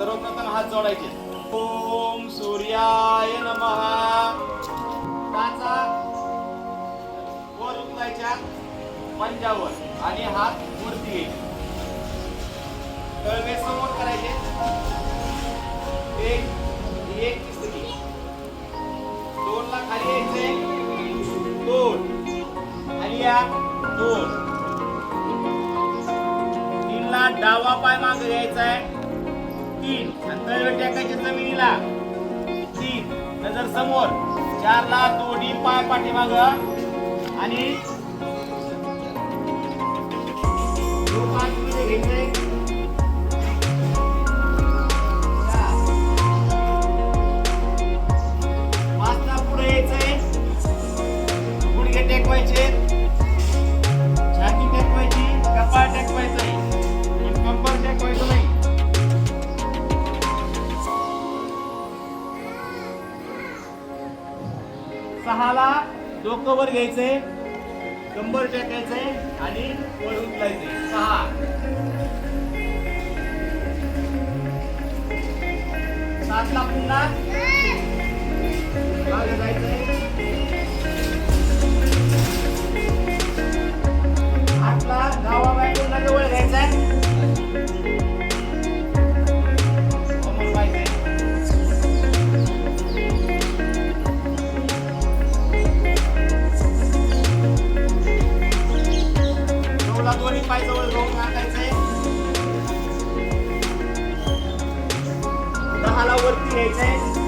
सर्वप्रथम हात जोडायचे. ओम सूर्याय नमः. वर उचलायच्या पंजावर. आणि हात वरती घ्यायचे. तळवे समोर करायचे. एक एक स्थिती दोन ला खाली यायचे दोन. आणि या दोन. तीन ला डावा पाय मागे यायचा आहे. तीन. आणि तळवे टाकायचे जमिनीला. तीन. नजर समोर. चार ला दोन्ही पाय पाठीमाग. आणि सहाला डोकं वर घ्यायचे कंबर टेकायचे आणि वर उचलायचे. सहा. सातला पुन्हा. जायचंय. नऊला दोन्ही पाय जवळ घेऊन टाकायचंय दहाला वरती घ्यायचंय